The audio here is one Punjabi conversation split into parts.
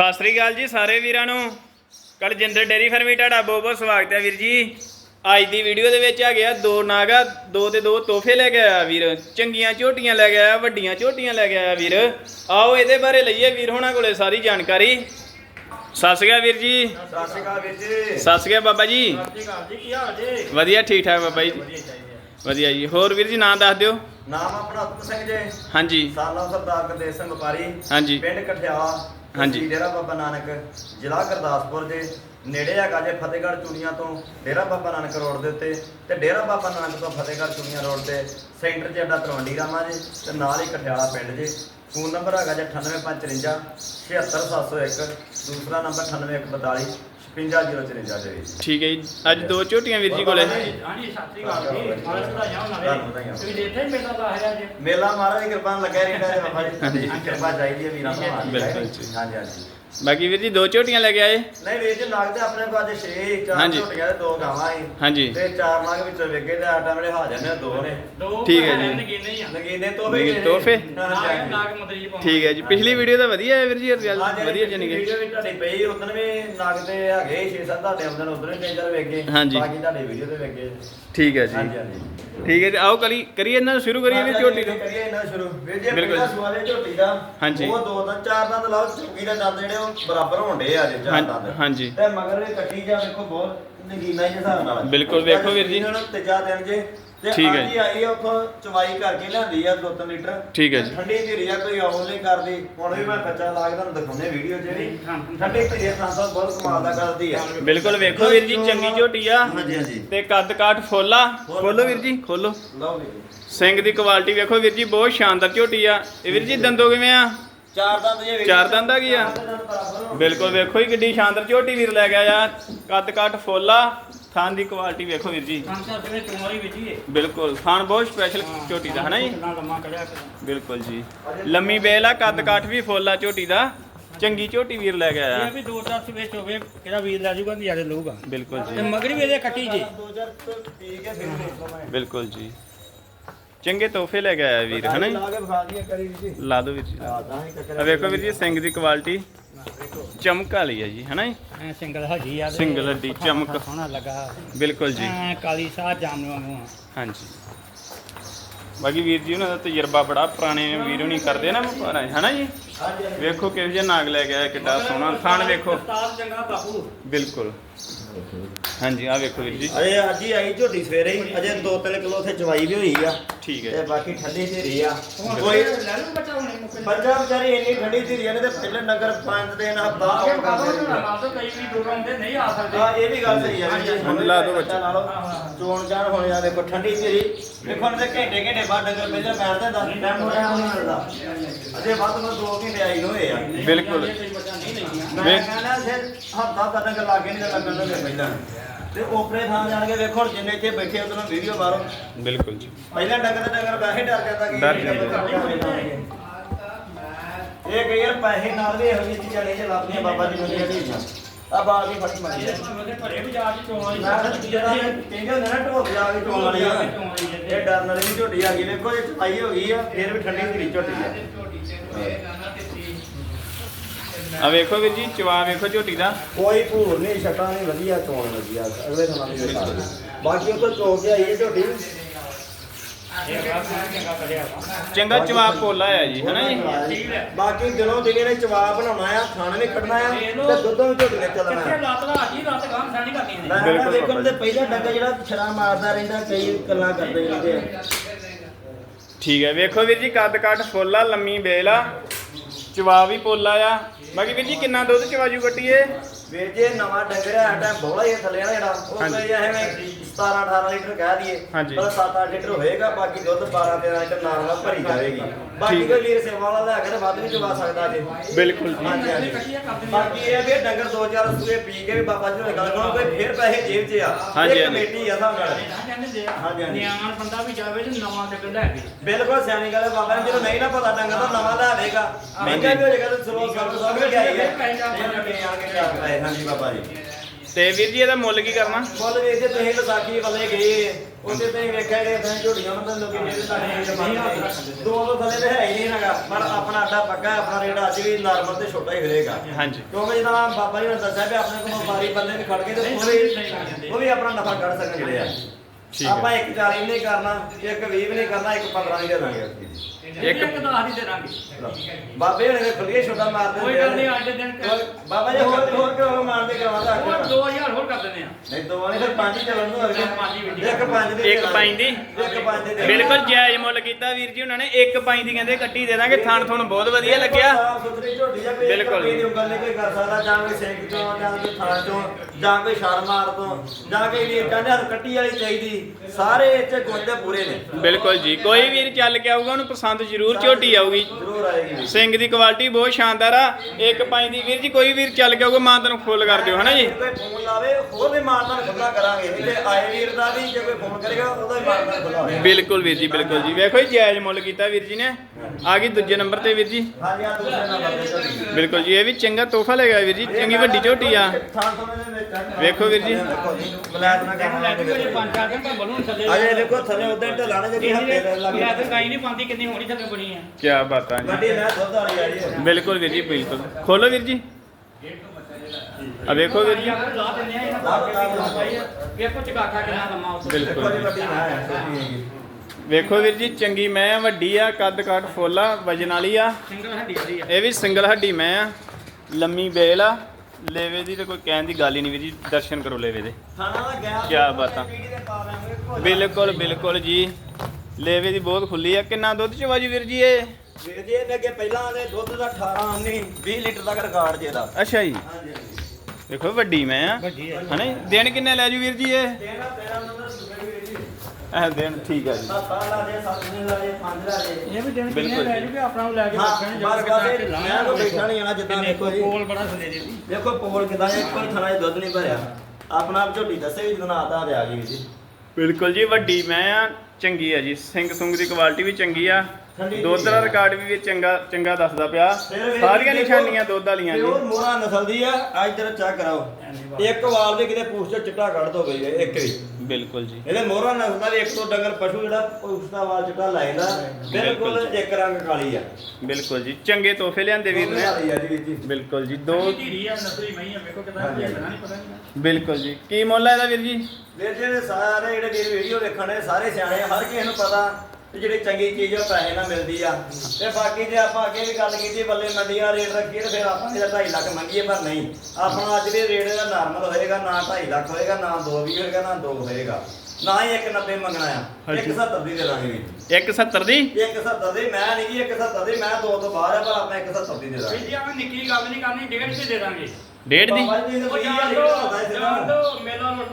ਸਤਿ ਸ੍ਰੀ ਅਕਾਲ ਜੀ ਸਾਰੇ ਵੀਰਾਂ ਨੂੰ। ਕਲਜਿੰਦਰ ਡੇਰੀ ਫਾਰਮ ਤੁਹਾਡਾ ਬਹੁਤ ਬਹੁਤ ਸਵਾਗਤ ਹੈ ਵੀਰ ਜੀ। ਅੱਜ ਦੀ ਵੀਡੀਓ ਦੇ ਵਿੱਚ ਆ ਗਿਆ ਦੋ ਨਾਗਾ ਦੋ ਤੇ ਦੋ ਤੋਹਫੇ ਲੈ ਕੇ ਆਇਆ ਵੀਰ। ਚੰਗੀਆਂ ਝੋਟੀਆਂ ਲੈ ਕੇ ਆਇਆ ਵੱਡੀਆਂ ਝੋਟੀਆਂ ਲੈ ਕੇ ਆਇਆ ਵੀਰ। ਆਓ ਇਹਦੇ ਬਾਰੇ ਲਈਏ ਵੀਰ ਹੋਣਾ ਕੋਲੇ ਸਾਰੀ ਜਾਣਕਾਰੀ। ਸਤਿ ਸ੍ਰੀ ਅਕਾਲ ਵੀਰ ਜੀ। ਸਤਿ ਸ਼੍ਰੀ ਅਕਾਲ ਵੀਰ ਜੀ। ਸਤਿ ਸ੍ਰੀ ਅਕਾਲ ਬਾਬਾ ਜੀ। ਸਤਿ ਸ਼੍ਰੀ ਅਕਾਲ ਜੀ ਕੀ ਹਾਲ ਜੀ? ਵਧੀਆ ਠੀਕ ਠਾਕ ਬਾਬਾ ਜੀ। ਵਧੀਆ ਜੀ ਹੋਰ ਵੀਰ ਜੀ ਨਾਮ ਦੱਸ ਦਿਓ। ਨਾਮ ਆਪਣਾ ਉਤਮ ਸਿੰਘ ਜੀ। ਹਾਂਜੀ। ਸਾਲਾ ਸਰਦਾਰ ਗੁਰਦੇਵ ਸਿੰਘ ਵਪਾਰੀ। ਹਾਂਜੀ। ਪਿੰਡ ਕਠਿਆਵਾ ਹਾਂਜੀ। ਡੇਰਾ ਬਾਬਾ ਨਾਨਕ ਜ਼ਿਲ੍ਹਾ ਗੁਰਦਾਸਪੁਰ ਦੇ ਨੇੜੇ ਹੈਗਾ ਜੇ ਫਤਿਹਗੜ੍ਹ ਚੂੜੀਆਂ ਤੋਂ ਡੇਰਾ ਬਾਬਾ ਨਾਨਕ ਰੋਡ ਦੇ ਉੱਤੇ ਤੇ ਡੇਰਾ ਬਾਬਾ ਨਾਨਕ ਤੋਂ ਫਤਿਹਗੜ੍ਹ ਚੂੜੀਆਂ ਰੋਡ ਤੇ ਸੈਂਟਰ 'ਚ ਅੱਡਾ ਤਰਵੰਡੀ ਰਾਮਾ ਜੀ ਤੇ ਨਾਲ ਹੀ ਕਠਿਆਲਾ ਪਿੰਡ ਜੇ ਫੋਨ ਨੰਬਰ ਹੈਗਾ ਜੀ 98554 76701 ਦੂਸਰਾ ਨੰਬਰ 98142 55054 ਜੀ। ਠੀਕ ਹੈ ਜੀ। ਅੱਜ ਦੋ ਝੋਟੀਆਂ ਵੀਰ ਜੀ ਕੋਲੇ। ਹਾਂਜੀ ਸਤਿ ਸ੍ਰੀ ਅਕਾਲ ਜੀ। ਮਾਲਕ ਵਧਾਈਆਂ ਤੁਹਾਨੂੰ ਵਧਾਈਆਂ। ਤੁਸੀਂ ਹੀ ਮੇਲਾ ਦਾ ਹੈ ਅੱਜ ਮੇਲਾ ਮਹਾਰਾਜ ਦੀ ਕਿਰਪਾ ਨਾਲ ਲੱਗਿਆ ਰਹਿੰਦਾ ਹੈ ਬਾਬਾ ਜੀ। ਕਿਰਪਾ ਚਾਹੀਦੀ ਹੈ ਵੀਰਾਂ ਤੋਂ ਬਿਲਕੁਲ ਜੀ। ਹਾਂਜੀ ਹਾਂਜੀ। ਬਾਕੀ ਵੀਰ ਜੀ ਦੋ ਝੋਟੀਆਂ ਲੈ ਕੇ ਆਏ। ਨਹੀਂ ਵੀਰ ਜੀ ਨਾਗ ਤੇ ਆਪਣੇ ਕੋਲ ਅੱਜ 6 ਚਾਰ ਹਾਂਜੀ। ਝੋਟੀਆਂ ਤੇ ਦੋ ਗਾਵਾਂ ਸੀ ਹਾਂਜੀ। ਤੇ ਚਾਰ ਨਾਗ ਵਿੱਚੋਂ ਵੇਗੇ ਤੇ ਆਟਾ ਵੇਲੇ ਹਾਜ਼ਰ ਨੇ ਦੋ ਨੇ। ਦੋ ਠੀਕ ਹੈ ਜੀ। ਨਗੀਨੇ ਹੀ ਆ। ਨਗੀਨੇ ਤੋਹਫੇ ਨਗੀਨੇ ਤੋਹਫੇ? ਨਾਗ ਨਾਗ ਮਦਰੀ ਪਾਉਂ ਠੀਕ ਹੈ ਜੀ। ਪਿਛਲੀ ਵੀਡੀਓ ਤਾਂ ਵਧੀਆ ਹੈ ਵੀਰ ਜੀ ਰਿਜ਼ਲਟ ਵਧੀਆ ਜਾਨੀ ਕਿ। ਵੀਡੀਓ ਵੀ ਤੁਹਾਡੀ ਪਈ ਉਦੋਂ ਵੀ ਨਾਗ ਤੇ ਹੈਗੇ 6-7 ਤੁਹਾਡੇ ਆਉਂਦੇ ਨੇ ਉਦੋਂ ਵੀ ਚਾਰ ਵੇਗੇ ਹਾਂਜੀ। ਬਾਕੀ ਤੁਹਾਡੀ ਵੀਡੀਓ ਤੇ ਵੇਗੇ ਠੀਕ ਹੈ ਜੀ। ਹਾਂਜੀ ਹਾਂਜੀ। ਠੀਕ ਹੈ ਜੀ। ਆਓ ਕਰੀ ਕਰੀਏ ਇਹਨਾਂ ਨੂੰ ਸ਼ੁਰੂ ਕਰੀਏ ਵੀ ਝੋਟੀ ਤੋਂ ਕਰੀਏ ਇਹਨਾਂ ਸ਼ੁਰੂ। ਵੀਰ ਜੀ ਬਿਲਕੁਲ। ਪਹਿਲਾ ਸਵਾਲ ਹੈ ਝੋਟੀ ਦਾ। ਹਾਂਜੀ। ਉਹ ਦੋ ਦਾ ਚਾਰ ਦੰਦ ਲਾਓ ਚੌਕੀ ਦਾ ਦੰਦ ਜਿਹੜੇ ਉਹ ਬਰਾਬਰ ਹੋਣਦੇ ਆ ਜੇ ਚਾਰ ਹਾਂ- ਦੰਦ ਹਾਂਜੀ। ਤੇ ਮਗਰ ਇਹ ਕੱਟੀ ਜਾ ਵੇਖੋ ਬਹੁਤ ਨਗੀਨਾ ਹੀ ਹਿਸਾਬ ਨਾਲ। ਬਿਲਕੁਲ, ਵੇਖੋ ਵੀਰ ਜੀ। ਇਹਨਾਂ ਨੂੰ ਤੀਜਾ ਦਿਨ ਜੇ। ਤੇ ਠੀਕ ਹੈ ਹੀ ਆਈ ਉੱਥੋਂ ਚਵਾਈ ਕਰਕੇ ਲਿਆਂਦੀ ਆ 2-3 ਲੀਟਰ। ਠੀਕ ਹੈ ਜੀ। ਠੰਡੀ ਧੀਰੀ ਆ ਕੋਈ ਆਉਂ ਨਹੀਂ ਕਰਦੀ। ਹੁਣ ਵੀ ਮੈਂ ਕੱਚਾ ਲਾ ਕੇ ਤੁਹਾਨੂੰ ਦਿਖਾਉਂਦੇ ਵੀਡੀਓ ਵੀ। ਠੰਡੀ ਧੀਰੀ ਆ ਤਾਂ ਬਹੁਤ ਕਮਾਲ ਦਾ ਕਰਦੀ ਆ। ਬਿਲਕੁਲ ਵੇਖੋ ਵੀਰ ਜੀ ਚੰਗੀ ਝੋਟੀ ਆ। ਹਾਂਜੀ ਹਾਂਜੀ। ਤੇ ਕੱਦ ਕਾਠ ਫੋਲਾ ਖੋਲੋ ਵੀਰ ਜੀ ਖੋਲੋ। ਲਓ ਵੀਰ ਸਿੰਘ ਦੀ ਕੁਆਲਿਟੀ ਵੇਖੋ ਵੀਰ ਜੀ ਬਹੁਤ ਸ਼ਾਨਦਾਰ ਝੋਟੀ ਆ। ਇਹ ਵੀਰ ਜੀ ਦੰਦੋ ਕਿਵੇਂ ਆ? ਚਾਰ ਦੰਦ ਜੇ ਚਾਰ ਦੰਦ ਆ? ਆ? ਬਿਲਕੁਲ ਵੇਖੋ ਹੀ ਕਿੱਡੀ ਸ਼ਾਨਦਾਰ ਝੋਟੀ ਵੀਰ ਲੈ ਗਿਆ ਆ ਕੱਦ ਕਾਠ ਫੋਲਾ ਥਾਨ ਦੀ ਕੁਆਲਿਟੀ ਵੇਖੋ ਵੀਰ ਜੀ। ਦੇ ਬਿਲਕੁਲ ਥਾਨ ਬਹੁਤ ਸਪੈਸ਼ਲ ਝੋਟੀ ਦਾ ਹਨਾ ਜੀ? ਬਿਲਕੁਲ ਜੀ। ਲੰਮੀ ਬੇਲ ਆ ਕੱਦ ਕਾਠ ਵੀ ਫੁੱਲ ਆ ਝੋਟੀ ਦਾ। ਚੰਗੀ ਝੋਟੀ ਵੀਰ ਲੈ ਕੇ ਇਹ ਆਇਆ ਵੀ ਦੋ ਦਸ ਵਿੱਚ ਹੋਵੇ ਕਿਹੜਾ ਵੀਰ ਲੈ ਜੂਗਾ ਨਜ਼ਾਰੇ ਲਊਗਾ। ਬਿਲਕੁਲ ਤੇ ਜੀ ਮਗਰੀ ਵੀ ਇਹਦੇ ਕੱਟੀ ਜੀ। 2000 ਤੋਂ ਠੀਕ ਹੈ ਫਿਰ ਦੇਖ ਲਓ ਮੈਂ ਬਿਲਕੁਲ ਜੀ। ਚੰਗੇ ਤੋਹਫੇ ਲੈ ਕੇ ਆਇਆ ਵੀਰ ਹਨਾ ਜੀ? ਲਾ ਕੇ ਵਿਖਾ ਦਈਏ ਕਰੀ ਵੀਰ ਜੀ। ਲਾ ਦਿਓ ਵੀਰ ਜੀ ਆ ਤਾਂ ਹੀ ਵੇਖੋ ਵੀਰ ਜੀ ਸਿੰਘ ਦੀ ਕੁਆਲਿਟੀ ਚਮਕ ਵਾਲੀ ਹੈ ਜੀ ਹਨਾ ਜੀ? ਐ ਸਿੰਗਲ ਹੱਡੀ ਆ ਤੇ ਸਿੰਗਲ ਹੱਡੀ, ਚਮਕ। ਸੋਹਣਾ ਲੱਗਾ। ਬਿਲਕੁਲ ਜੀ। ਐ ਕਾਲੀ ਸਾਹ ਜਾਮਨ ਵਾਂਗੂ ਆ। ਹਾਂਜੀ। ਬਾਕੀ ਵੀਰ ਜੀ ਉਹਨਾਂ ਦਾ ਤਜਰਬਾ ਬੜਾ ਪੁਰਾਣੇ ਵੀਰ ਨਹੀਂ ਕਰਦੇ ਨਾ ਵਪਾਰ ਹਨਾ ਜੀ। ਵੇਖੋ ਕਿਹੋ ਜਿਹਾ ਨਾਗ ਲੈ ਕੇ ਆਇਆ ਕਿੱਡਾ ਸੋਹਣਾ। ਥਾਣ ਵੇਖੋ। ਉਸਤਾਦ ਚੰਗਾ ਬਾਪੂ। ਬਿਲਕੁਲ। ਹਾਂਜੀ ਆ ਵੇਖੋ ਵੀਰ ਜੀ। ਅਜੇ ਅੱਜ ਹੀ ਆਈ ਝੋਟੀ ਸਵੇਰੇ ਹੀ ਅਜੇ 2-3 ਕਿਲੋ ਉੱਥੇ ਚਵਾਈ ਵੀ ਹੋਈ ਆ। ਠੀਕ ਤੇ ਹੈ ਬਾਕੀ ਠੰਡੀ ਧੀਰੀ ਆ। ਕੋਈ ਕੋਈ ਲੈ ਲੂ ਬੱਚਾ ਹੁਣੇ ਮੁੱਕ ਬੱਚਾ ਵਿਚਾਰੀ ਇੰਨੀ ਠੰਡੀ ਧੀਰੀ ਆ ਨੇ ਤੇ ਪਹਿਲੇ ਨਗਰ ਪੰਜ ਦਿਨ ਹਫਤਾ ਦੋ ਆ ਸਕਦੇ। ਹਾਂ ਇਹ ਵੀ ਗੱਲ ਸਹੀ ਆ। ਹੁਣ ਲਾ ਦਿਓ ਬੱਚਾ। ਲਾ ਲਓ। ਚੋਣ ਜਾਣ ਹੁਣ ਆ ਦੇਖੋ ਠੰਡੀ ਧੀਰੀ। ਦੇਖੋ ਹੁਣ ਤੇ ਘੰਟੇ ਘੰਟੇ ਬਾਅਦ ਡੰਗਰ ਪਹਿਲਾਂ ਬੈਠਦੇ 10 ਟਾਈਮ ਹੋਇਆ ਨਹੀਂ ਮਿਲਦਾ ਅਜੇ ਵੱਧ ਤੋਂ ਵੱਧ 2 ਘੰਟੇ ਆਈ ਨੂੰ ਹੋਏ ਆ। ਬਿਲਕੁਲ। ਮੈਂ ਕਹਿੰਦਾ ਫਿਰ ਹਫਤਾ ਦਾ ਡੰਗਰ ਲੱਗੇ ਨਹੀਂ ਲੱਗਣ ਲੱਗੇ ਪਹਿਲਾਂ। ਤੇ ਓਪਰੇ ਥਾਂ ਜਾਣ ਕੇ ਵੇਖੋ ਹੁਣ ਜਿੰਨੇ ਇੱਥੇ ਬੈਠੇ ਉਦੋਂ ਵੀਡੀਓ ਬਾਹਰੋਂ। ਬਿਲਕੁਲ ਜੀ। ਪਹਿਲਾਂ ਡੰਗਰ ਤੇ ਡੰਗਰ ਵੈਸੇ ਡਰ ਜਾਂਦਾ ਕਿ ਡਰ ਇਹ ਜਾਂਦਾ। ਇਹ ਕਈ ਯਾਰ ਪੈਸੇ ਨਾਲ ਵੀ ਇਹੋ ਜਿਹੀ ਚੀਜ਼ਾਂ ਨਹੀਂ ਜੇ ਲੱਭਦੀਆਂ ਬਾਬਾ ਜੀ ਨੂੰ ਜਿਹੜੀਆਂ ਆ। ਬਾਹਰ ਵੀ ਫੜੀ ਮਾਰੀ ਆ। ਉਹਦੇ ਭਰੇ ਵੀ ਜਾ ਕੇ ਚੋਣ ਵਾਲੀ ਮੈਂ ਕਿਹਾ ਜਿਹੜਾ ਇਹ ਕਹਿੰਦੇ ਹੁੰਦੇ ਨਾ ਢੋਕ ਜਾ ਕੇ ਚੋਣ ਵਾਲੀ ਆ। ਇਹ ਡਰਨ ਵਾਲੀ ਵੀ ਝੋਟੀ ਆ ਗਈ। ਵੇਖੋ ਇਹ ਚਪਾਈ ਹੋ ਗਈ ਆ ਫਿਰ ਵੀ ਠੰਡੀ ਧੀਰੀ ਝੋਟੀ ਆ। ਆ ਵੇਖੋ ਵੀਰ ਜੀ ਚਵਾ ਵੇਖੋ ਝੋਟੀ ਦਾ। ਕੋਈ ਭੂਰ ਨਹੀਂ ਛਟਾ ਨਹੀਂ ਵਧੀਆ ਚੋਣ ਵਧੀਆ ਅਗਲੇ ਦਿਨਾਂ ਦੀ ਬਾਕੀ ਉਹ ਤੋਂ ਚੋਕ ਕੇ ਆਈ ਇਹ ਝੋਟੀ? ਚੰਗਾ ਚਵਾ ਪੋਲਾ ਆ ਜੀ ਹਨਾ ਜੀ? ਬਾਕੀ ਦਿਨੋਂ ਦਿਨੇ ਨੇ ਚਵਾ ਬਣਾਉਣਾ ਆ ਖਾਣਾ ਵੀ ਕੱਢਣਾ ਆ ਤੇ ਦੁੱਧੋਂ ਨੇ ਚੱਲਣਾ ਕਿੱਥੇ ਆ ਲੱਤ ਦਾ ਹਾਜੀ ਲੱਤ ਗਾਂ ਸਾਡੀ ਕਰਨੀ ਨੇ ਮੈਂ ਬਿਲਕੁਲ ਵੇਖਣ ਤੇ ਪਹਿਲਾ ਡੰਗਾ ਜਿਹੜਾ ਛਰਾ ਮਾਰਦਾ ਰਹਿੰਦਾ ਕਈ ਗੱਲਾਂ ਕਰਦੇ ਰਹਿੰਦੇ ਆ। ਠੀਕ ਹੈ ਵੇਖੋ ਵੀਰ ਜੀ ਕੱਦ ਕਾਠ ਫੁੱਲ ਲੰਮੀ ਬੇਲ ਆ। ਚਵਾ ਵੀ ਪੋਲਾ ਆ। ਬਾਕੀ ਵੀਰ ਜੀ ਕਿੰਨਾ ਦੁੱਧ ਚਵਾਜੂ ਕੱਟੀਏ ਵੀਰ ਜੇ ਨਵਾਂ ਡੰਗਰ ਆ ਟਾਈਮ ਬੋਲਾ ਹੀ ਥੱਲੇ ਵਾਲਾ ਜਿਹੜਾ ਉਹ ਹਾਂਜੀ। ਕੋਈ ਐਵੇਂ 17 18 ਲੀਟਰ ਕਹਿ ਦਈਏ ਹਾਂਜੀ। ਮਤਲਬ 7-8 ਲੀਟਰ ਹੋਏਗਾ ਬਾਕੀ ਦੁੱਧ 12 13 ਲੀਟਰ ਨਾਲ ਨਾਲ ਭਰੀ ਜਾਵੇਗੀ ਬਾਕੀ। ਕੋਈ ਵੀਰ ਸੇਵਾ ਵਾਲਾ ਲੈ ਕੇ ਤੇ ਵੱਧ ਵੀ ਚਵਾ ਸਕਦਾ ਜੇ। ਬਿਲਕੁਲ ਜੀ। ਹਾਂਜੀ ਹਾਂਜੀ। ਬਾਕੀ ਇਹ ਆ ਵੀ ਇਹ ਡੰਗਰ ਦੋ ਚਾਰ ਸੂਏ ਪੀ ਕੇ ਵੀ ਬਾਬਾ ਜੀ ਨੂੰ ਗੱਲ ਕਰੋ ਕੋਈ ਫੇਰ ਪੈਸੇ ਜੇਬ 'ਚ ਆ। ਹਾਂਜੀ, ਇਹ ਹਾਂਜੀ। ਕਮੇਟੀ ਆ ਨਾਲ। ਕਹਿੰਦੇ ਹਾਂਜੀ, ਹਾਂਜੀ। ਨਿਆਣ ਬੰਦਾ ਵੀ ਜਾਵੇ ਤੇ ਨਵਾਂ ਡੰਗਰ ਲੈ ਕੇ। ਬਿਲਕੁਲ ਸਿਆਣੀ ਗੱਲ ਹੈ ਬਾਬਾ ਨੇ ਜਦੋਂ ਨਹੀਂ ਨਾ ਪਤਾ ਡੰਗਰ ਤਾਂ ਨਵਾਂ ਲੈ ਆਵੇਗਾ। ਮਹਿੰਗਾ ਵੀ ਹੋ ਜਾਏਗਾ ਤੇ ਸਲੋ ਸਲੋ ਸਭ ਵੀ ਆਈ ਹੈ ਹਾਂਜੀ ਬਾਬਾ ਜੀ। ਤੇ ਵੀਰ ਜੀ ਇਹਦਾ ਮੁੱਲ ਕੀ ਕਰਨਾ? ਮੁੱਲ ਵੇਚਦੇ ਤੁਸੀਂ ਵਿਸਾਖੀ ਵੱਲੇ ਗਏ ਉਹਦੇ ਤੇ ਵੇਖਿਆ ਜਿਹੜੇ ਤਾਂ ਝੋਟੀਆਂ ਉਹਨਾਂ ਦੇ ਲੋਕੀ ਜਿਹੜੇ ਸਾਡੇ ਦੋ ਦੋ ਥੱਲੇ ਤੇ ਹੈ ਹੀ ਨਹੀਂ ਹੈਗਾ ਪਰ ਆਪਣਾ ਅੱਡਾ ਪੱਕਾ ਹੈ, ਆਪਣਾ ਰੇਟ ਅੱਜ ਵੀ ਨਾਰਮਲ ਤੇ ਛੋਟਾ ਹੀ ਰਹੇਗਾ। ਹਾਂਜੀ। ਕਿਉਂਕਿ ਜਿੱਦਾਂ ਬਾਬਾ ਜੀ ਨੇ ਦੱਸਿਆ ਵੀ ਆਪਣੇ ਕੋਲ ਵਪਾਰੀ ਬੰਦੇ ਵੀ ਖੜ ਕੇ ਤੇ ਉਹ ਵੀ ਉਹ ਵੀ ਆਪਣਾ ਨਫਾ ਕੱਢ ਸਕਣ ਜਿਹੜੇ ਆ। ਠੀਕ ਹੈ। ਆਪਾਂ ਇੱਕ 40 ਵੀ ਨਹੀਂ ਕਰਨਾ ਇੱਕ 20 ਵੀ ਨਹੀਂ ਕਰਨਾ ਇੱਕ 15 ਨਹੀਂ ਦੇ ਦਾਂਗੇ ਇੱਕ ਇੱਕ ਦਸ ਦੀ ਦੇ ਦਾਂਗੇ। ਬਾਬੇ ਹੁਣੇ ਨੇ ਖੁੱਲੀਏ ਛੋਟਾ ਮਾਰਦੇ ਕੋਈ ਗੱਲ ਨਹੀਂ ਅੱਜ ਦੇ ਦਿਨ ਬਾਬਾ ਜੀ ਹੋਰ ਹੋਰ ਕਿਉਂ ਮਾਰਦੇ ਕਰਵਾਦਾ ਹੋਰ 2000 ਹੋਰ ਕਰ ਦਿੰਦੇ ਆ ਨਹੀਂ ਦੋ ਨਹੀਂ ਫਿਰ ਪੰਜ ਹੀ ਚੱਲਣ ਦੋ ਅਗਲੇ। ਪੰਜ ਹੀ ਵੀਡੀਓ। ਇੱਕ ਪੰਜ ਦੀ ਇੱਕ ਪੰਜ ਦੀ। ਇੱਕ ਪੰਜ ਦੀ ਦੇ ਬਿਲਕੁਲ ਜਾਇਜ਼ ਮੁੱਲ ਕੀਤਾ ਵੀਰ ਜੀ ਉਹਨਾਂ ਨੇ। ਇੱਕ ਪੰਜ ਦੀ ਕਹਿੰਦੇ ਕੱਟੀ ਦੇ ਦਾਂਗੇ। ਥਣ ਥਣ ਬਹੁਤ ਵਧੀਆ ਲੱਗਿਆ। ਸਾਫ਼ ਸੁਥਰੀ ਝੋਟੀ ਜਾਂ ਕੋਈ ਬਿਲਕੁਲ। ਕੋਈ ਨਹੀਂ ਉਂਗਲ ਨਹੀਂ ਕੋਈ ਕਰ ਸਕਦਾ। ਜਾਂ ਕੋਈ ਸਿੰਘ ਤੋਂ ਜਾਂ ਕੋਈ ਥਾਂ ਤੋਂ ਜਾਂ ਕੋਈ ਛਾਲ ਮਾਰ ਤੋਂ ਜਾਂ ਕੋਈ ਵੀਰ ਕਹਿੰਦੇ ਹੱਥ ਕੱਟੀ ਵਾਲੀ ਚਾਹੀਦੀ। ਸਾਰੇ ਇੱਥੇ ਗੁਣ ਦੇ ਪੂਰੇ ਨੇ। ਬਿਲਕੁਲ ਜੀ। ਕੋਈ ਵੀਰ ਚੱਲ ਕੇ ਆਊਗਾ ਉਹਨੂੰ ਪਸੰਦ ਜ਼ਰੂਰ ਝੋਟੀ ਆਊਗੀ। ਜ਼ਰੂਰ ਆਏਗੀ ਵੀਰ। ਸਿੰਘ ਦੀ ਕੁਆਲਿਟੀ ਬਹੁਤ ਸ਼ਾਨਦਾਰ ਆ। ਇੱਕ ਪੰਜ ਦੀ ਵੀਰ ਜੀ ਕੋਈ ਵੀਰ ਚੱਲ ਕੇ ਆਊਗਾ ਮਾਂ ਤੈਨੂੰ ਫੁੱਲ ਕਰ ਦਿਓ ਹਨਾ ਜੀ? ਕੋਈ ਫੋਨ ਲਾਵੇ ਹੋਰ ਵੀ ਮਾਰਦਾ ਖੁੱਲਾ ਕਰਾਂਗੇ। ਨਹੀਂ ਤੇ ਆਏ ਵੀਰ ਦਾ ਵੀ ਜੇ ਕੋਈ ਫੋਨ ਕਰੇਗਾ ਉਹਦਾ ਵੀ ਮਾਰਦਾ ਖੁੱਲਾ ਹੋਏਗਾ ਬਿਲਕੁਲ ਵੀਰ ਜੀ ਬਿਲਕੁਲ ਜੀ। ਵੇਖੋ ਜੀ ਜਾਇਜ਼ ਮੁੱਲ ਕੀਤਾ ਵੀਰ ਜੀ ਨੇ। ਆ ਗਈ ਦੂਜੇ ਨੰਬਰ ਤੇ ਵੀਰ ਜੀ। ਹਾਂਜੀ ਆ ਦੂਸਰੇ ਨੰਬਰ ਤੇ ਝੋਟੀ ਬਿਲਕੁਲ ਜੀ ਇਹ ਵੀ ਚੰਗਾ ਤੋਹਫਾ ਲੈ ਗਿਆ ਵੀਰ ਜੀ। ਚੰਗੀ ਵੱਡੀ ਝੋਟੀ ਆ। ਥਾਂ ਥਾਂ ਦੇ ਵਿੱਚ ਆ। ਵੇਖੋ ਵੀਰ ਜੀ। ਦੇਖੋ ਜੀ ਬਲੈਕ ਨਾ ਇਹਨੂੰ ਲੈ ਕੇ ਜੇ ਪੰਜ ਚਾਰ ਦਿਨ ਪਰ ਬਲੂਨ ਥੱਲੇ ਅਜੇ ਦੇਖੋ ਥੱਲੇ ਉਦਾਂ ਢਲਾਣੇ ਜੇ ਹੱਥੇ ਲੱਗ ਮੈਂ ਤਾਂ ਕਾਈ ਨਹੀਂ ਪਾਉਂਦੀ ਕਿੰਨੀ ਹੋਣੀ ਥੱਲੇ ਬਣੀ ਆ। ਕੀ ਬਾਤਾਂ ਜੀ। ਗੱਡੀ ਮੈਂ ਦੁੱਧ ਵਾਲੀ ਆ ਜੀ। ਬਿਲਕੁਲ ਵੀਰ ਜੀ ਬਿਲਕੁਲ। ਖੋਲੋ ਵੀਰ ਜੀ। ਆ ਵੇਖੋ ਵੀਰ ਜੀ। ਲਾ ਦਿੰਦੇ ਆ ਇਹਨਾਂ ਦਾ ਵੇਖੋ ਚਕਾਕਾ ਕਿੰਨਾ ਲੰਮਾ ਉੱਥੇ ਬਿਲਕੁਲ ਜੀ। ਵੇਖੋ ਵੀਰ ਜੀ ਚੰਗੀ ਮੈਂ ਆ, ਵੱਡੀ ਆ ਕੱਦ ਕਾਠ ਫੁੱਲ ਆ ਵਜਨ ਵਾਲੀ ਆ। ਸਿੰਗਲ ਹੱਡੀ ਵਾਲੀ ਆ। ਇਹ ਵੀ ਸਿੰਗਲ ਹੱਡੀ ਮੈਂ ਆ। ਲੰਮੀ ਬੇਲ ਆ। ਲੇਵੇ ਦੀ ਤੇ ਕੋਈ ਕਹਿਣ ਦੀ ਗੱਲ ਹੀ ਨਹੀਂ ਵੀਰ ਜੀ ਦਰਸ਼ਨ ਕਰੋ ਲੇਵੇ ਦੇ। ਖਾਣਾ ਦਾ ਗਿਆ ਕਿਆ ਬਾਤਾਂ। ਬਿਲਕੁਲ ਬਿਲਕੁਲ ਜੀ। ਲੇਵੇ ਦੀ ਬਹੁਤ ਖੁੱਲੀ ਆ। ਕਿੰਨਾ ਦੁੱਧ ਚ ਵਾਜੀ ਵੀਰ ਜੀ ਇਹ? ਵੀਰ ਜੀ ਇਹਨੇ ਅੱਗੇ ਪਹਿਲਾਂ ਦੇ ਦੁੱਧ ਦਾ 18 ਨਹੀਂ 20 ਲੀਟਰ ਤੱਕ ਰਿਕਾਰਡ ਜੇ ਦਾ। ਅੱਛਾ ਜੀ। ਹਾਂਜੀ। ਦੇਖੋ ਵੱਡੀ ਮੈਂ ਆ। ਹਨੇ ਦਿਨ ਕਿੰਨੇ ਲੈ ਜੂ ਵੀਰ ਜੀ ਇਹ? ਇਹ ਦਿਨ ਠੀਕ ਆ ਜੀ। ਸੱਤ ਲਾ ਦੇ ਸੱਤ ਦਿਨ ਲਾ ਦੇ ਪੰਜ ਲਾ ਦੇ। ਇਹ ਵੀ ਦਿਨ ਬਿਲਕੁਲ ਕਿੰਨੇ ਲੈ ਜੂਗੇ? ਆਪਣਾ ਨੂੰ ਲੈ ਕੇ ਹਾਂ, ਬੈਠਣ ਬਸ ਬਸ ਇਹ ਮੈਂ ਕੋਈ ਬੈਠਾ ਨਹੀਂ ਆਣਾ ਜਿੱਦਾਂ ਦੇਖੋ ਜੀ। ਕੋਲ ਬੜਾ ਥੱਲੇ ਜੀ। ਦੇਖੋ ਪੋਲ ਕਿਦਾਂ ਇਹ ਕੋਈ ਥਣਾ ਦੁੱਧ ਨਹੀਂ ਭਰਿਆ। ਆਪਣਾ ਆਪ ਝੋਟੀ ਦੱਸੇ ਵੀ ਜਦੋਂ ਆਦਾ ਤੇ ਆ ਗਈ ਜੀ। ਬਿਲਕੁਲ ਜੀ ਵੱਡੀ ਮੈਂ ਆ। ਚੰਗੀ ਆ ਜੀ। ਸਿੰਘ ਸੁੰਗ ਦੀ ਕੁਆਲਿਟੀ ਵੀ ਚੰਗੀ ਆ। ਦੁੱਧ ਦਾ ਰਿਕਾਰਡ ਵੀ ਚੰਗਾ ਚੰਗਾ ਦੱਸਦਾ ਪਿਆ। ਵੀਰ ਸਾਰੀਆਂ ਨਿਸ਼ਾਨੀਆਂ ਦੁੱਧ ਵਾਲੀਆਂ ਜੀ। ਪਿਓਰ ਮੋਰਾ ਨਸਲ ਦੀ ਆ ਅੱਜ ਤੇਰਾ ਚੈੱਕ ਕਰਾਓ। ਇੱਕ ਵਾਲ ਦੇ ਕਿਤੇ ਪੂਛ ਚ ਚਿੱਟਾ ਕੱਢ ਦੋ ਗਈ ਇੱਕ ਵੀ ਬਿਲਕੁਲ ਜੀ। ਇਹਦੇ ਮੋਹਰਾ ਨਸਲ ਦਾ ਇੱਕ ਤੋਂ ਡੰਗਰ ਪਸ਼ੂ ਜਿਹੜਾ ਪੂਛ ਦਾ ਵਾਲ ਚਿੱਟਾ ਲਾਇਦਾ ਬਿਲਕੁਲ ਬਿਲਕੁਲ। ਇੱਕ ਰੰਗ ਕਾਲੀ ਆ। ਬਿਲਕੁਲ ਜੀ। ਚੰਗੇ ਤੋਹਫੇ ਲਿਆਂਦੇ ਵੀਰ ਨੇ। ਵੀਰ ਬਿਲਕੁਲ ਜੀ। ਦੋ ਬਿਲਕੁਲ ਜੀ। ਕੀ ਮੁੱਲ ਹੈ ਇਹਦਾ ਵੀਰ ਜੀ? ਵੀਰ ਜੀ ਇਹ ਸਾਰੇ ਜਿਹੜੇ ਵੀਰ ਵੀਡੀਓ ਵੇਖਣ ਦੇ ਸਾਰੇ ਸਿਆਣੇ ਆ, ਹਰ ਕਿਸੇ ਨੂੰ ਪਤਾ ਕਿ ਜਿਹੜੀ ਚੰਗੀ ਚੀਜ਼ ਉਹ ਪੈਸੇ ਨਾਲ ਮਿਲਦੀ ਆ। ਤੇ ਬਾਕੀ ਜੇ ਆਪਾਂ ਅੱਗੇ ਵੀ ਗੱਲ ਕੀਤੀ ਬੱਲੇ ਮੰਡੀਆਂ ਰੇਟ ਰੱਖੀਏ ਤੇ ਫਿਰ ਆਪਾਂ ਇਹਦਾ 2.5 ਲੱਖ ਮੰਗੀਏ ਪਰ ਨਹੀਂ। ਆਪਣਾ ਅੱਜ ਵੀ ਰੇਟ ਇਹਦਾ ਨਾਰਮਲ ਹੋਏਗਾ ਨਾ 2.5 ਲੱਖ ਹੋਏਗਾ ਨਾ 2 ਵੀ ਹੋਏਗਾ ਨਾ 2 ਹੋਏਗਾ। ਨਾ ਹੀ 190 ਮੰਗਣਾ ਆ ਹਾਂਜੀ। 170 ਦੀ ਦੇ ਦਾਂਗੇ ਵੀ। 170 ਦੀ? 170 ਦੀ ਮੈਂ ਨਹੀਂ ਜੀ 170 ਦੀ ਮੈਂ 2 ਤੋਂ ਬਾਹਰ ਆ ਪਰ ਆਪਾਂ 170 ਦੀ ਦੇ ਦਾਂਗੇ। ਜੀ ਆਪਾਂ ਨਿੱਕੀ ਗੱਲ ਨਹੀਂ ਕਰਨੀ ਡੇਢ ਤੇ ਦੇ ਦਾਂਗੇ। ਡੇਢ ਦੀ? ਬਾਬਾ ਜੀ ਨੇ ਉਹ ਵੀਹ ਹਜ਼ਾਰ ਦੋ ਜਾਣ ਨਾਲ। ਦੋ ਮੇਲਾ ਲੁੱਟ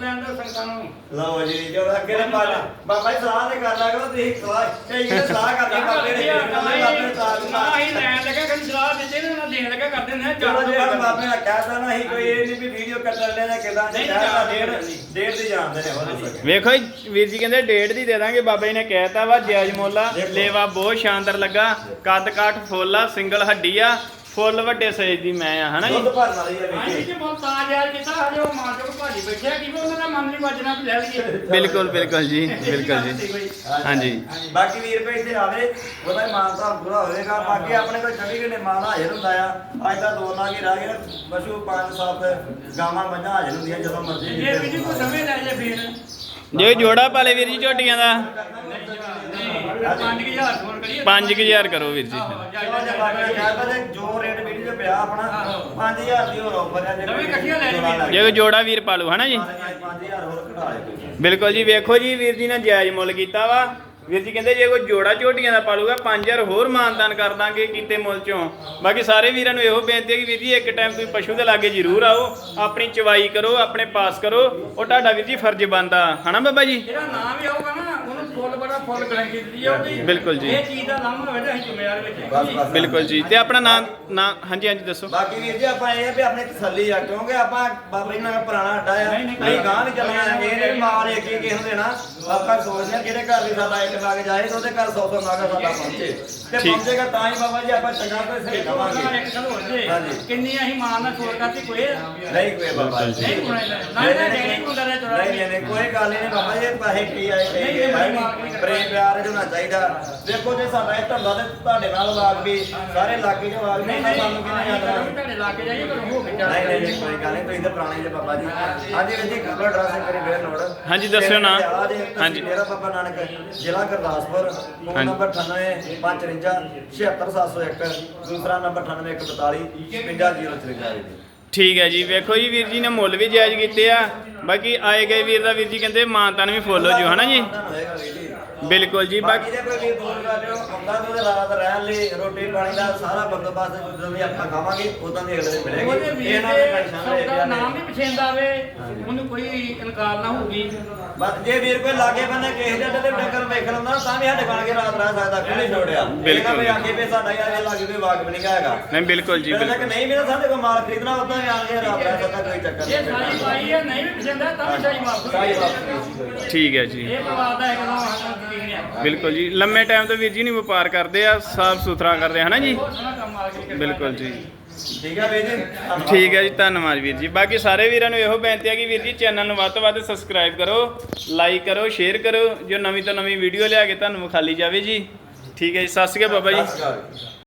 ਸੰਗਤਾਂ ਨੂੰ ਲਓ ਜੀ ਜੋ ਅੱਗੇ ਨੇ ਪਾ ਬਾਬਾ ਜੀ ਸਲਾਹ ਤੇ ਕਰ ਕਰੋ ਤੁਸੀਂ ਸਲਾਹ ਇਹ ਜਿਹੜੇ ਸਲਾਹ ਕਰਦੇ ਬਾਬੇ ਨੇ ਬਾਬੇ ਨੇ ਸਲਾਹ ਨਾ ਹੀ ਲੈਣ ਲੱਗਾ ਕਿ ਸਲਾਹ ਦਿੰਦੇ ਨੇ ਨਾ ਦੇਣ ਲੱਗਾ ਕਰਦੇ ਨੇ ਚਲੋ ਜਾਣ ਜੇ ਦੋ ਬਾਬੇ ਨੇ ਕਹਿਤਾ ਨਾ ਅਸੀਂ ਕੋਈ ਇਹ ਨਹੀਂ ਵੀ ਵੀਡੀਓ ਕੱਟਣ ਦੇ ਜਾਂ ਕਿਦਾਂ ਨਹੀਂ, ਕਹਿਤਾ ਨਹੀਂ, ਡੇਢ ਨਹੀਂ। ਡੇਢ ਦੀ ਜਾਣਦੇ ਨੇ ਹੋਰ ਦੱਸੋ ਵੇਖੋ ਜੀ, ਵੀਰ ਜੀ ਕਹਿੰਦੇ ਡੇਢ ਦੀ ਦੇ ਦਾਂਗੇ ਬਾਬਾ ਜੀ ਨੇ ਕਹਿਤਾ ਵਾ ਜਾਇਜ਼ ਮੁੱਲ। ਲੇਵਾ ਬਹੁਤ ਸ਼ਾਨਦਾਰ ਲੱਗਾ ਕੱਦ ਕਾਠ ਫੁੱਲ ਸਿੰਗਲ ਹੱਡੀ ਆ ਫੁੱਲ ਵੱਡੇ ਸਾਈਜ਼ ਦੀ ਮੈਂ ਆ ਹਨਾ ਜੀ? ਦੁੱਧ ਭਰਨ ਵਾਲੀ ਹੈ ਹਾਂਜੀ ਜੀ ਬਹੁਤ ਤਾਜ ਯਾਰ ਕੀਤਾ ਹਜੇ ਉਹ ਮਾਂ ਚੋਂ ਭਾਜੀ ਬੈਠਿਆ ਕਿ ਉਹਨਾਂ ਦਾ ਮਨ ਨਹੀਂ ਵੱਜਣਾ ਵੀ ਲੈ ਲਈਏ। ਬਿਲਕੁਲ ਬਿਲਕੁਲ ਜੀ ਬਿਲਕੁਲ ਜੀ। ਹਾਂਜੀ ਬਾਕੀ ਵੀਰ ਭਾਈ ਇੱਥੇ ਆਵੇ ਉਹਦਾ ਹੀ ਮਾਨ ਤਾਂ ਪੂਰਾ ਹੋਵੇਗਾ। ਬਾਕੀ ਆਪਣੇ ਕੋਲ 24 ਘੰਟੇ ਮਾਲ ਹਾਜ਼ਰ ਹੁੰਦਾ ਆ। ਅੱਜ ਤਾਂ ਦੋ ਨਾਗ ਹੀ ਰਹਿ ਗਏ ਪਸ਼ੂ ਪੰਜ ਸੱਤ ਗਾਵਾਂ ਮੱਝਾਂ ਹਾਜ਼ਰ ਹੁੰਦੀਆਂ ਜਦੋਂ ਮਰਜ਼ੀ ਜੇ ਵੀ ਜੀ ਕੋਈ ਸਮੇਂ ਲੈ ਜੇ ਫੇਰ। ਜੇ ਜੋੜਾ ਪਾਲੇ ਵੀਰ ਜੀ ਝੋਟੀਆਂ ਦਾ। 5000 ਫੋਨ ਕਰੀਏ 5000 ਕਰੋ ਵੀਰ ਜੀ। ਆਹੋ, ਜਾ- ਚਲੋ ਜਾ- ਜੇ ਬਾਬੇ ਨੇ ਕਹਿਤਾ ਤੇ ਜੋ ਰੇਟ ਵੀਡੀਓ ਪਿਆ ਆਪਣਾ 5000 ਦੀ ਹੋਰ ਆਫਰ ਆ ਜੇ ਨਵੀਂ ਇਕੱਠੀਆਂ ਲੈ ਲਈ ਜੇ ਕੋਈ ਜੋੜਾ ਵੀਰ ਪਾਲੂ ਹਨਾ ਜੀ? 5000 ਹੋਰ ਘਟਾ ਲੈ ਬਿਲਕੁਲ ਜੀ ਵੇਖੋ ਜੀ ਵੀਰ ਜੀ ਨੇ ਜਾਇਜ਼ ਮੁੱਲ ਕੀਤਾ ਵਾ। ਵੀਰ ਜੀ ਕਹਿੰਦੇ ਜੇ ਕੋਈ ਜੋੜਾ ਝੋਟੀਆਂ ਦਾ ਪਾਲੂਗਾ 5000 ਹੋਰ ਮਾਨਦਾਨ ਕਰ ਦਾਂਗੇ ਕੀਤੇ ਮੁੱਲ ਚੋਂ। ਬਾਕੀ ਸਾਰੇ ਵੀਰਾਂ ਨੂੰ ਇਹੋ ਬੇਨਤੀ ਹੈ ਕਿ ਵੀਰ ਜੀ ਇੱਕ ਟਾਈਮ ਤੁਸੀਂ ਪਸ਼ੂ ਦੇ ਲਾਗੇ ਜ਼ਰੂਰ ਆਓ ਆਪਣੀ ਚਵਾਈ ਕਰੋ ਆਪਣੇ ਪਾਸ ਕਰੋ। ਉਹ ਤੁਹਾਡਾ ਵੀਰ ਜੀ ਫਰਜ਼ ਬਣਦਾ ਹਨਾ ਬਾਬਾ ਜੀ? ਜਿਹੜਾ ਨਾਮ ਵੀ ਆਊਗਾ ਨਾ ਫੁੱਲ ਬੜਾ ਫੁੱਲ ਗਰੰਟੀ ਦਿੱਤੀ ਜਾਊਗੀ ਬਿਲਕੁਲ ਜੀ। ਇਹ ਚੀਜ਼ ਦਾ ਨਾਮ ਹੋਵੇ ਤਾਂ ਅਸੀਂ ਜ਼ਿੰਮੇਵਾਰ ਵਿੱਚ ਬਸ, ਬਸ। ਬਿਲਕੁਲ ਜੀ ਤੇ ਆਪਣਾ ਨਾਮ ਨਾਮ ਹਾਂਜੀ ਹਾਂਜੀ ਦੱਸੋ ਬਾਕੀ ਵੀਰ ਜੀ ਆਪਾਂ ਇਹ ਆ ਵੀ ਆਪਣੇ ਤਸੱਲੀ ਆ ਕਿਉਂਕਿ ਆਪਾਂ ਬਾਬਾ ਜੀ ਨਾਲ ਪੁਰਾਣਾ ਅੱਡਾ ਆ ਨਹੀਂ, ਗਾਂ ਨਹੀਂ ਚੱਲਣਾ ਇਹ ਨਹੀਂ ਵੀ ਮਾਲ ਇੱਕ ਹੀ ਕਿਸੇ ਨੂੰ ਦੇਣਾ ਆਪਾਂ ਸੋਚਦੇ ਜਿਹੜੇ ਘਰ ਵੀ ਸਾਡਾ ਇੱਕ ਨਾਗ ਜਾਏ ਤਾਂ ਉਹਦੇ ਘਰ 100 100 ਨਾਗ ਸਾਡਾ ਪਹੁੰਚੇ ਤੇ ਠੀਕ। ਪਹੁੰਚੇਗਾ ਤਾਂ ਹੀ ਬਾਬਾ ਜੀ ਆਪਾਂ ਚੰਗਾ ਤੇ ਸਹੀ ਦਵਾਂਗੇ ਇੱਕ ਗੱਲ ਹੋਰ ਜੇ ਹਾਂਜੀ। ਕਿੰਨੀ ਅਸੀਂ ਮਾਂ ਨਾਲ ਛੋੜ ਕਰਤੀ ਕੋਈ ਨਹੀਂ ਕੋਈ ਬਾਬਾ ਜੀ ਨਹੀਂ ਕੋਈ ਨਾ ਨਾ ਨੂੰ ਨਹੀਂ ਨਹੀਂ ਨਹੀਂ, ਕੋਈ ਗੱਲ ਨਹੀਂ ਬਾਬਾ ਜੀ ਪੈਸੇ ਕੀ ਆਏ ਨਹੀਂ, ਨਹੀਂ। ਪ੍ਰੇਮ ਪਿਆਰ ਹੋਣਾ ਚਾਹੀਦਾ ਦੇਖੋ ਜੇ ਸਾਡਾ ਇਹ ਧੰਦਾ ਤੇ ਤੁਹਾਡੇ ਨਾਲ ਲਾਗ ਵੀ ਸਾਰੇ ਲਾਗ ਨਹੀਂ ਨਹੀਂ ਨਹੀਂ ਸਾਨੂੰ ਕਿਹਨੇ ਯਾਦ ਰੱਖਣਾ ਤੁਹਾਡੇ ਲਾ ਕੇ ਜਾਈਏ ਪਰ ਹੋ ਕੇ ਨਹੀਂ ਨਹੀਂ ਨਹੀਂ, ਕੋਈ ਗੱਲ ਨਹੀਂ ਤੁਸੀਂ ਤਾਂ ਪੁਰਾਣੇ ਜੇ ਬਾਬਾ ਜੀ ਹਾਂਜੀ ਵੀਰ ਜੀ ਕਪੜਾ ਡਰਾ ਸਿੰਘ ਕਰੀ ਫੇਰ ਨੋਟ ਹਾਂਜੀ, ਦੱਸਿਓ ਨਾ। ਹਾਂਜੀ ਹਾਂਜੀ। ਮੇਰਾ ਬਾਬਾ ਨਾਨਕ ਜ਼ਿਲ੍ਹਾ ਗੁਰਦਾਸਪੁਰ ਫੋਨ ਹਾਂਜੀ। ਨੰਬਰ 98 553 76701 ਦੂਸਰਾ ਨੰਬਰ 98 142 55053 ਜੀ ਠੀਕ ਹੈ ਜੀ, ਵੇਖੋ ਜੀ, ਵੀਰ ਜੀ ਨੇ ਮੁੱਲ ਵੀ ਜਾਇਜ਼ ਕੀਤੇ ਆ। ਬਾਕੀ ਆਏ ਗਏ ਵੀਰ ਦਾ, ਵੀਰ ਜੀ ਕਹਿੰਦੇ ਮਾਨਤਾਨ ਵੀ ਫੁੱਲ ਹੋ ਜੂ, ਹਨਾ ਜੀ? ਜੀ ਬਿਲਕੁਲ ਜੀ ਬਾਕੀ ਬਾਕੀ ਜੇ ਕੋਈ ਵੀ ਦੂਰ ਕਰ ਲਿਓ ਆਉਂਦਾ ਤੇ ਉਹਦੇ ਰਾਤ ਰਹਿਣ ਲਈ ਰੋਟੀ ਪਾਣੀ ਦਾ ਸਾਰਾ ਬੰਦੋਬਸਤ ਜਦੋਂ ਵੀ ਆਪਾਂ ਖਾਵਾਂਗੇ ਉਦੋਂ ਦੀ ਅਗਲੇ ਦਿਨ ਉਹਦੇ ਮਿਲੇਗੀ ਵੀਰ ਇਹ ਨਾਲ ਦੇ ਸੌਦਾ ਨਾਮ ਵੀ ਪਛੰਦ ਆਵੇ ਉਹਨੂੰ ਕੋਈ ਇਨਕਾਰ ਨਾ ਹੋਊਗੀ। ਬਸ ਜੇ ਵੀਰ ਕੋਈ ਲਾਗੇ ਬੰਨੇ ਕਿਸੇ ਦੇ ਤੇ ਟੱਕਰ ਵੇਖ ਲੈਂਦਾ ਤਾਂ ਵੀ ਸਾਡੇ ਬਣ ਕੇ ਰਾਤ ਰਹਿ ਸਕਦਾ ਕੋਈ ਨਹੀਂ ਛੋੜਿਆ। ਬਿਲਕੁਲ। ਵੀ ਆਗੇ ਵੀ ਸਾਡਾ ਯਾਰ ਇਹ ਲਾਗੇ ਕੋਈ ਵਾਕਬ ਨਹੀਂ ਹੈਗਾ। ਨਹੀਂ ਬਿਲਕੁਲ ਜੀ ਜੇ ਬਿਲਕੁਲ। ਨਹੀਂ ਮੇਰਾ ਸਾਡੇ ਕੋਲ ਮਾਲ ਖਰੀਦਣਾ ਉਦੋਂ ਵੀ ਆ ਕੇ ਰਾਤ ਰਹਿ ਸਕਦਾ ਕੋਈ ਚੱਕਰ ਇਹ ਸਾਰੀ ਪਾਈ ਹੈ ਨਹੀਂ ਵੀ ਪਛੰਦ ਹੈ ਤਾਂ ਵੀ ਸਾਈ ਵਾਪਸ ਠੀਕ ਹੈ ਜੀ। ਇਹ ਪਰਿਵਾਰ ਦਾ ਇੱਕ ਨਾਮ ਦੀ ਹੈ। ਬਿਲਕੁਲ ਜੀ। ਲੰਮੇ ਟਾਈਮ ਤੋਂ ਵੀਰ ਜੀ ਨਹੀਂ ਵਪਾਰ ਕਰਦੇ ਆ ਸਾਫ਼ ਸੁਥਰਾ ਕਰਦੇ ਹਨਾ ਜੀ? ਬਿਲਕੁਲ ਜੀ। ਠੀਕ ਹੈ ਵੀਰ ਜੀ। ਠੀਕ ਹੈ ਜੀ ਧੰਨਵਾਦ ਵੀਰ ਜੀ। ਬਾਕੀ ਸਾਰੇ ਵੀਰਾਂ ਨੂੰ ਇਹੋ ਬੇਨਤੀ ਹੈ ਕਿ ਵੀਰ ਜੀ ਚੈਨਲ ਨੂੰ ਵੱਧ ਤੋਂ ਵੱਧ ਸਬਸਕ੍ਰਾਈਬ ਕਰੋ ਲਾਈਕ ਕਰੋ ਸ਼ੇਅਰ ਕਰੋ। ਜੋ ਨਵੀਂ ਤੋਂ ਨਵੀਂ ਵੀਡੀਓ ਲਿਆ ਕੇ ਤੁਹਾਨੂੰ ਵਿਖਾਲੀ ਜਾਵੇ ਜੀ। ਠੀਕ ਹੈ ਜੀ। ਸਤਿ ਸ਼੍ਰੀ ਅਕਾਲ ਬਾਬਾ ਜੀ। ਸਤਿ ਸ਼੍ਰੀ ਅਕਾਲ।